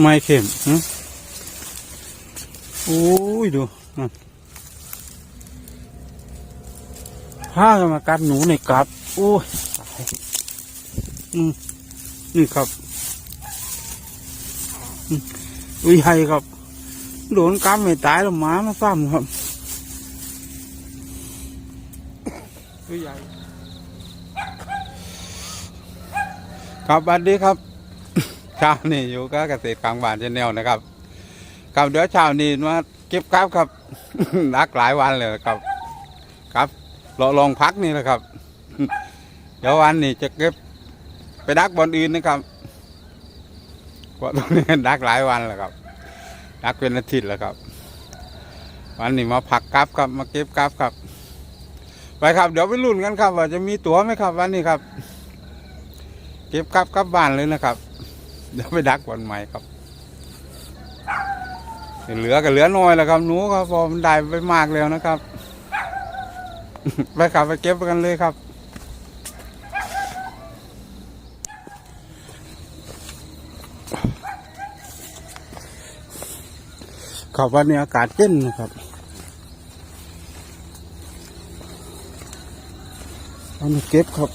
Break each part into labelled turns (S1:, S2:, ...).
S1: ไม่เข็มฮะโอ้ยดูผ้าก็มากัดหนูในกัดโอ้ยนี่ครับอุ้ยใหญ่ครับโดนกัดไม่ตายแล้วหมามาซ้ำครับอุ้ยใหญ่ครับสวัสดีครับ เช้านี่อยู่กับเกษตรกลางบ้านชนแนลนะครับครับเดี๋ยวเช้านี้มาเก็บกราฟครับนักหลายวันเลยครับ ครับรอลองพักนี่แหละครับ เดี๋ยววันนี้จะเก็บไปดักบอลอื่นนะครับเพราะตรงนี้ดักหลายวันแล้วครับ ดักเป็นอาทิตย์แล้วครับ วันนี้มาผักกราฟครับมาเก็บกราฟครับ ไปครับ เดี๋ยวไปลุ้นกันครับ ว่าจะมีตั๋วไหมครับ วันนี้ครับ เก็บกราฟกลับบ้านเลยนะครับ เดี๋ยวไปดักวันใหม่ครับ เหลือก็เหลือน้อยแล้วครับหนูครับพอมันได้ไปมากแล้วนะครับ ไปขับไปเก็บกันเลยครับขับวันนี้อากาศเย็นนะครับเอามาเก็บครับ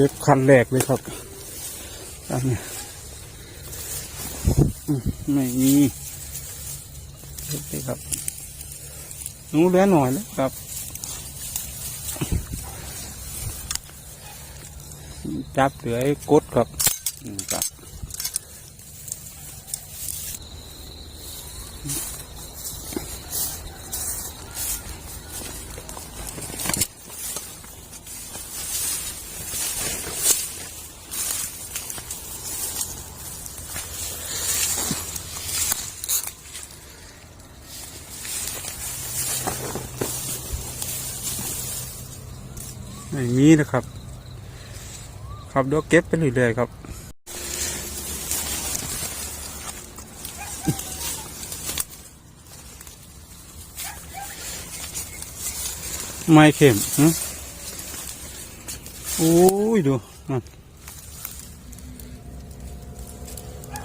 S1: ก็บคันแรกเลยครับอันนี้ไม่มีเก็บเลยครับนู้เหลือหน่อยแล้วครับจับเหลือกดครับครับ ม่มีนะครับ ครับเดี๋ยวเก็บไปเรื่อยๆครับไม่เข็มฮะโอ้ยดูนั่น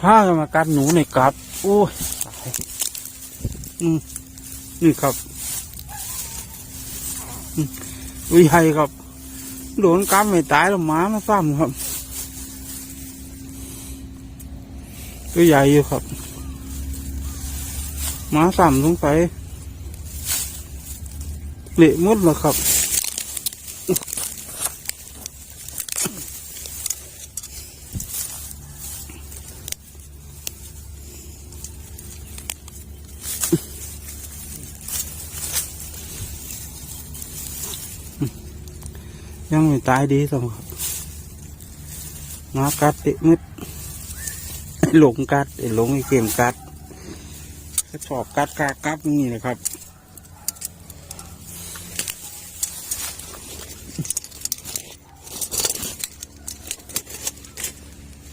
S1: ผ้าก็มากัดหนูในกัด โอ้ยตายอืมนี่ครับ อุ้ยใหญ่ครับ โดนกำไม่ตายแล้วหมามาซ้ำครับ ตัวใหญ่อยู่ครับ หมาซ้ำสงสัยเละหมดแล้วครับ ยังไม่ตายดีสมครับมากัดติมืดหลงกัดไอ้หลงไอ้เกมกัดก็ชอบกัดกากัดนี่นะครับ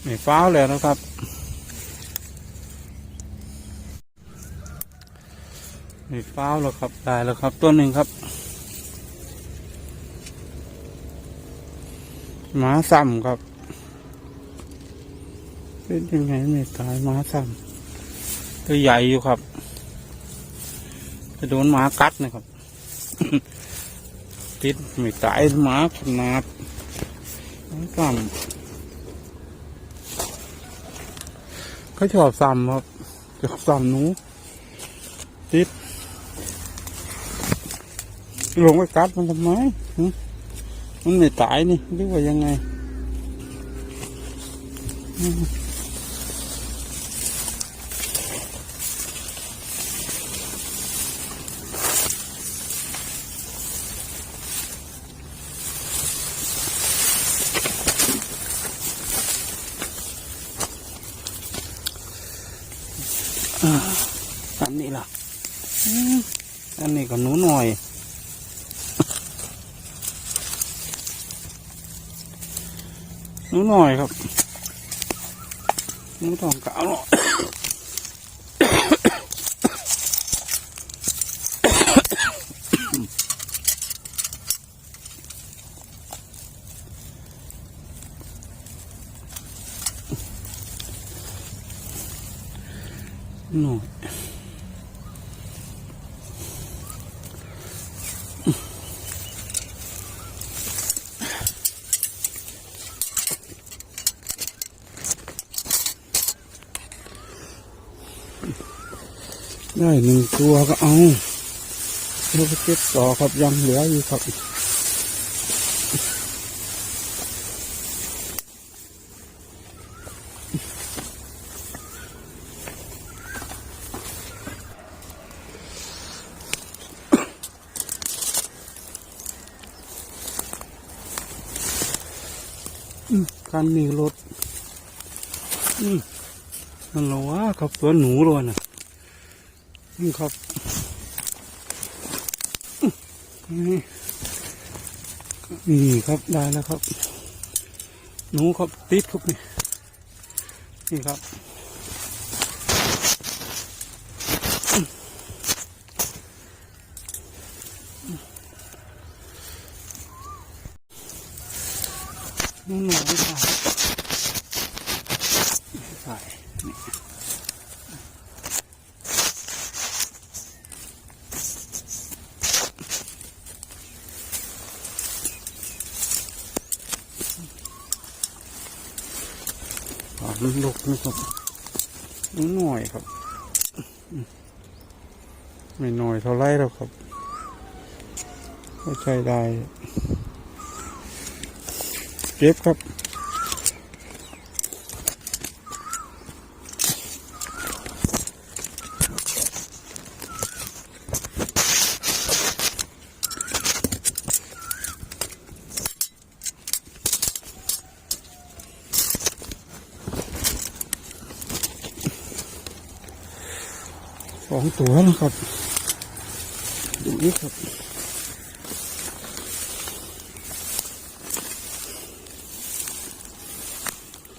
S1: ไม่ฟ้าวแล้วนะครับไม่ฟ้าวแล้วครับ ได้แล้วครับ ตัวหนึ่งครับ หมาซ้ำครับ เป็นยังไงไม่ตายหมาซ้ำตัวใหญ่อยู่ครับจะโดนหมากัดนะครับ ติดไม่ตายหมาขนาดหมาซ้ำเขาชอบซ้ำครับชอบซ้ำหนู ติดลงไปกัดมันทำไม มันไม่ตายนี่หรือว่ายังไงอืมอ่าอันนี้ล่ะอืมอันนี้ก็หนูหน่อย น้อยครับน้องทองกาวเนาะหน้อย ได้หนึ่งตัวก็เอาเราไปเก็บต่อครับยังเหลืออยู่ครับการมีรถ อืมมันเหรอวะครับตัวหนูเลยนะ นี่ครับนี่นี่ครับได้แล้วครับ หนูครับติดครับนี่นี่ครับหนูหนูไม่ถ่ายไม่ถ่ายนี่ ปากนลกนะครับนิดหน่อยครับ ไม่น้อยเท่าไรแล้วครับก็ใช้ได้ เก็บครับ องตัวนะครับ ดูนี่ครับ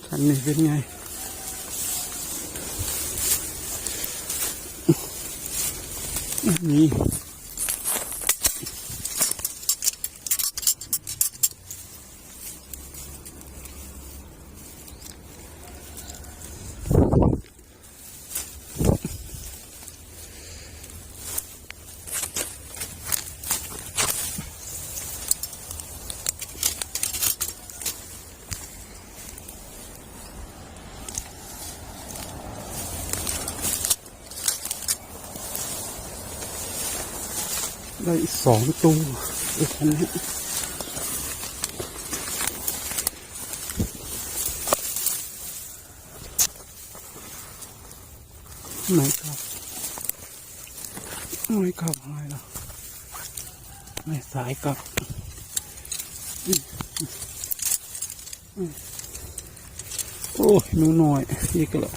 S1: คันนี้เป็นไง นี่ ได้อีกสองตัวอีกคันนี้ไม่ครับไม่ครับอะไรล่ะไม่สายกับโอ้ยนูน้อยอีกแล้ว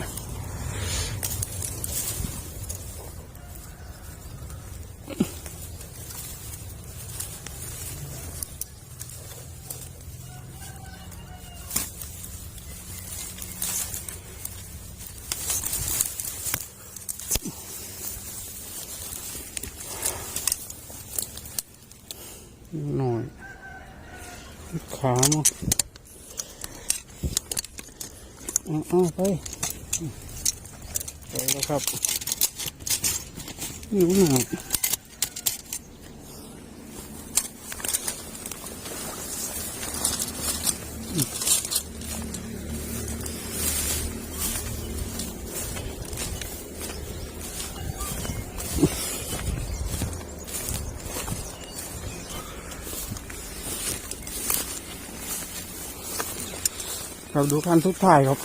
S1: หน่อย ขามาเอาเอาไปไปแล้วครับอยู่หน่อ ครับดูคันทุกท่ายครับ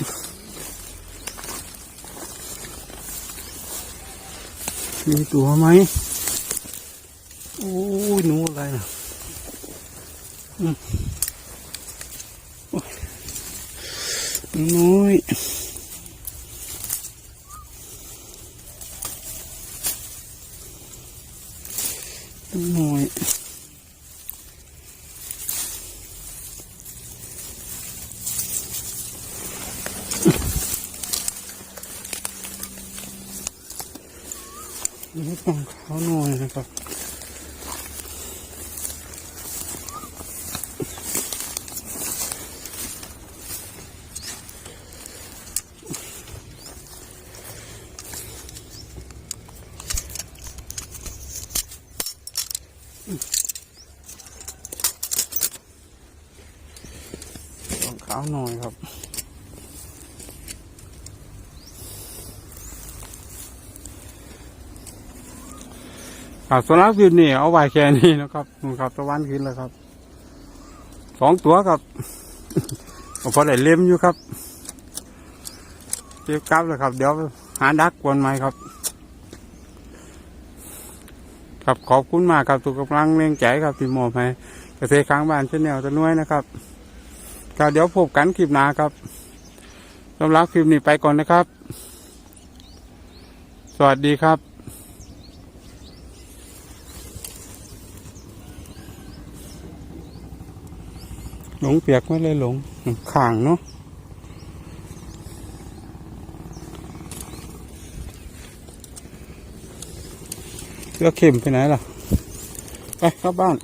S1: มีตัวไหมโอ้ยหนูอะไรนะอืมโอ้ยหนูน้อยหนูน้อย นี่ของเท้าหน่อยนะครับขาหน่อยครับ ครับสำหรับคลิปนี้เอาไว้แค่นี้นะครับนู่นครับตะวันขึ้นแล้วครับสองตัวครับก็พอได้เล่มอยู่ครับเก็บกลับเลยครับ เดี๋ยวหาดักกวนใหม่ครับ ครับขอบคุณมากครับทุกกำลังเร่งใจครับที่มอบให้เกษตรค้างบ้านเช่นแนวตะน้ยนะครับก็เดี๋ยวพบกันคลิปหน้าครับสำหรับคลิปนี้ไปก่อนนะครับ สวัสดีครับ หลงเปียกไม่เลยหลงข่างเนาะเสื้อเข็มไปไหนล่ะ ไปเข้าบ้าน